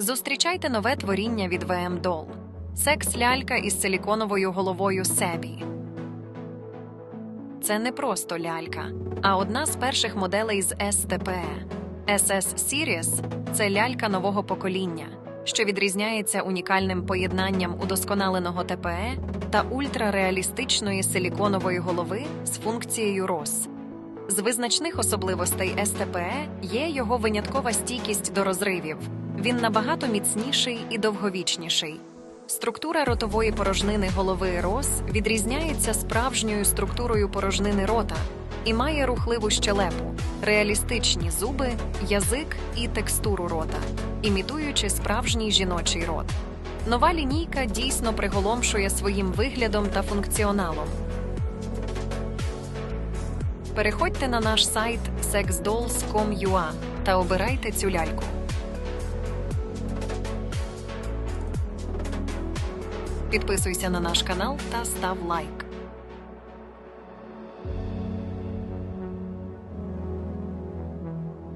Зустрічайте нове творіння від VM Doll. Секс-лялька із силіконовою головою Себі. Це не просто лялька, а одна з перших моделей з СТП. SS Series – це лялька нового покоління, що відрізняється унікальним поєднанням удосконаленого ТПЕ та ультрареалістичної силіконової голови з функцією ROS. З визначних особливостей СТПЕ є його виняткова стійкість до розривів. Він набагато міцніший і довговічніший. Структура ротової порожнини голови роз відрізняється справжньою структурою порожнини рота і має рухливу щелепу, реалістичні зуби, язик і текстуру рота, імітуючи справжній жіночий рот. Нова лінійка дійсно приголомшує своїм виглядом та функціоналом. Переходьте на наш сайт sexdolls.com.ua та обирайте цю ляльку. Підписуйся на наш канал та став лайк.